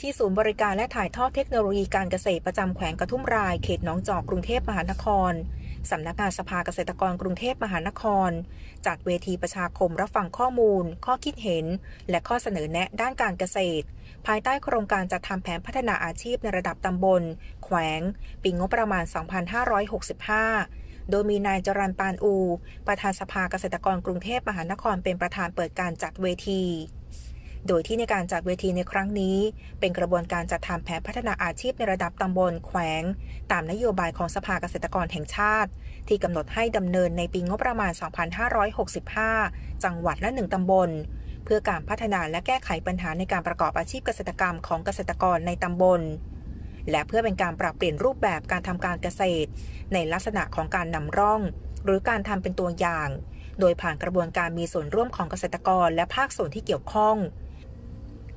ที่ศูนย์บริการและถ่ายทอดเทคโนโลยีการเกษตรประจำแขวงกระทุ่มรายเขตหนองจอกกรุงเทพมหานคร สำนักงานสภาเกษตรกรกรุงเทพมหานคร จัดเวทีประชาคมรับฟังข้อมูล ข้อคิดเห็น และข้อเสนอแนะด้านการเกษตร ภายใต้โครงการจัดทำแผนพัฒนาอาชีพในระดับตำบล แขวง ปีงบประมาณ 2565โดยมีนายจรันปานอู ประธานสภาเกษตรกรกรุงเทพมหานครเป็นประธานเปิดการจัดเวที โดยที่ในการจัดเวทีในครั้งนี้ เป็นกระบวนการจัดทำแผนพัฒนาอาชีพในระดับตำบลแขวง ตามนโยบายของสภาเกษตรกรแห่งชาติ ที่กำหนดให้ดำเนินในปีงบประมาณ 2565 จังหวัดละหนึ่งตำบล เพื่อการพัฒนาและแก้ไขปัญหาในการประกอบอาชีพเกษตรกรรมของเกษตรกรในตำบล และเพื่อเป็นการปรับเปลี่ยนรูปแบบการทำการเกษตร ในลักษณะของการนำร่อง หรือการทำเป็นตัวอย่างโดยผ่านกระบวนการมีส่วนร่วมของเกษตรกรและภาคส่วนที่เกี่ยวข้อง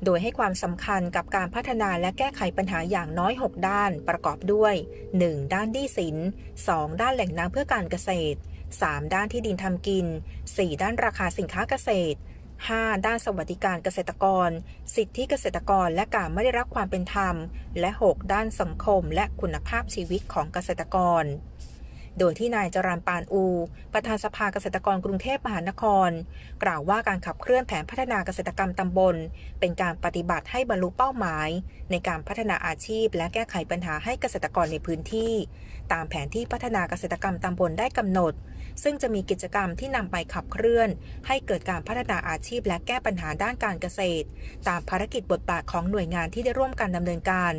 โดยให้ความสำคัญกับการพัฒนาและแก้ไขปัญหาอย่างน้อย 6 ด้าน ประกอบด้วย 1. ด้านหนี้สิน 2. ด้านแหล่งน้ำเพื่อการเกษตร 3. ด้านที่ดินทำกิน 4. ด้านราคาสินค้าเกษตร 5. ด้านสวัสดิการเกษตรกร สิทธิเกษตรกรและการไม่ได้รับความเป็นธรรม และ 6. ด้านสังคมและคุณภาพชีวิตของเกษตรกร โดยที่นายจรันปานอู ประธานสภาเกษตรกรกรุงเทพมหานคร กล่าวว่าการขับเคลื่อนแผนพัฒนาเกษตรกรรมตำบล เป็นการปฏิบัติให้บรรลุเป้าหมาย ในการพัฒนาอาชีพ และแก้ไขปัญหาให้เกษตรกรในพื้นที่ ตามแผนที่พัฒนาเกษตรกรรมตำบลได้กำหนด ซึ่งจะมีกิจกรรมที่นำไปขับเคลื่อน ให้เกิดการพัฒนาอาชีพ และแก้ปัญหาด้านการเกษตร ตามภารกิจบทบาทของหน่วยงานที่ได้ร่วมกันดำเนินการ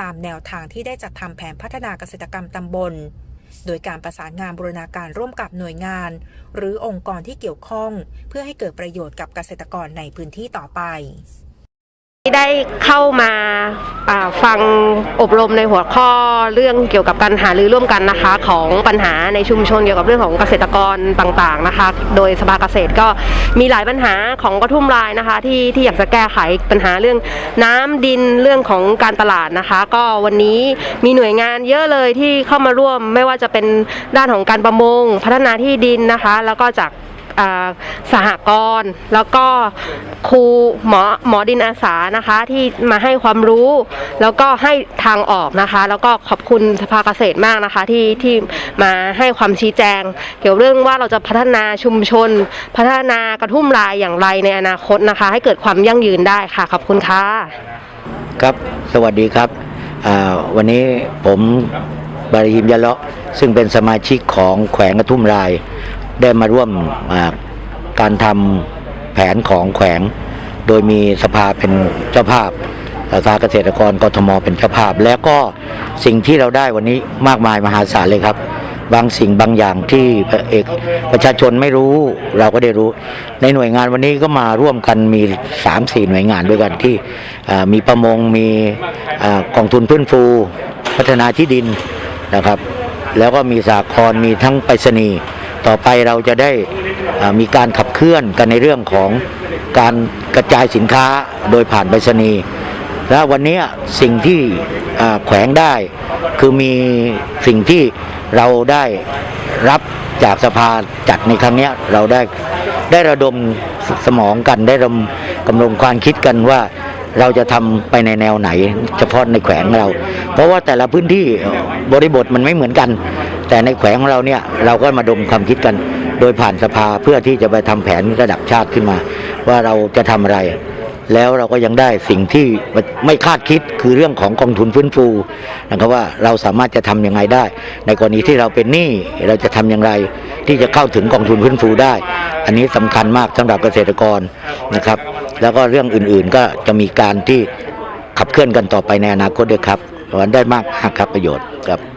ตามแนวทางที่ได้จัดทำแผนพัฒนาเกษตรกรรมตำบล โดยการประสานงานบูรณาการร่วมกับหน่วยงาน หรือองค์กรที่เกี่ยวข้อง เพื่อให้เกิดประโยชน์กับเกษตรกรในพื้นที่ต่อไป ได้เข้ามาฟังอบรมในหัวข้อเรื่องเกี่ยวกับการหารือร่วมกันนะคะ ของปัญหาในชุมชนเกี่ยวกับเรื่องของเกษตรกรต่างๆนะคะ โดยสภาเกษตรก็มีหลายปัญหาของกระทุ่มลายนะคะ ที่ที่อยากจะแก้ไขปัญหาเรื่องน้ำดินเรื่องของการตลาดนะคะ ก็วันนี้มีหน่วยงานเยอะเลยที่เข้ามาร่วมไม่ว่าจะเป็นด้านของการประมง พัฒนาที่ดินนะคะ แล้วก็จาก สหกรณ์แล้วก็ครูหมอหมอดินอาสานะคะที่มาให้ความรู้ แล้วก็ให้ทางออกนะคะ แล้วก็ขอบคุณสภาเกษตรมากนะคะที่ที่มาให้ความชี้แจง เกี่ยวเรื่องว่าเราจะพัฒนาชุมชน พัฒนากระทุ่มลายอย่างไรในอนาคตนะคะ ให้เกิดความยั่งยืนได้ค่ะขอบคุณค่ะครับสวัสดีครับวันนี้ผมบาริฮิมยะเลาะซึ่งเป็นสมาชิกของแขวงกระทุ่มราย ได้มาร่วมการทำแผนของแขวง โดยมีสภาเป็นเจ้าภาพสภาเกษตรกรกทมเป็นเจ้าภาพ แล้วก็สิ่งที่เราได้วันนี้มากมายมหาศาลเลยครับ บางสิ่งบางอย่างที่เอกประชาชนไม่รู้เราก็ได้รู้ ในหน่วยงานวันนี้ก็มาร่วมกันมี 3 4 หน่วยงานด้วยกันที่มีประมงมีกองทุนพื้นฟูพัฒนาที่ดินนะครับ แล้วก็มีสากรมีทั้งไปรษณีย์ ต่อไปเราจะได้มีการขับเคลื่อนกันในเรื่องของการกระจายสินค้าโดยผ่านไปรษณีย์แล้ววันนี้สิ่งที่แขวงได้คือมีสิ่งที่เราได้รับจากสภาจัดในครั้งนี้เราได้ได้ระดมสมองกันได้ระดมกำลังความคิดกันว่าเราจะทำไปในแนวไหน เฉพาะในแขวงเรา เพราะว่าแต่ละพื้นที่บริบทมันไม่เหมือนกัน แต่ในแขวงของเราเนี่ยเราก็มาดมความคิดกัน โดยผ่านสภาเพื่อที่จะไปทำแผนระดับชาติขึ้นมา ว่าเราจะทำอะไร แล้วเราก็ยังได้สิ่งที่ไม่คาดคิดคือเรื่องของกองทุนฟื้นฟูนะครับว่าเราสามารถจะทำยังไงได้ ในกรณีที่เราเป็นหนี้เราจะทำอย่างไร ที่จะเข้าถึงกองทุนฟื้นฟูได้ อันนี้สำคัญมากสำหรับเกษตรกรนะครับ แล้วก็เรื่องอื่นๆก็จะมีการที่ขับเคลื่อนกันต่อไปในอนาคตด้วยครับวันได้มากครับประโยชน์ครับ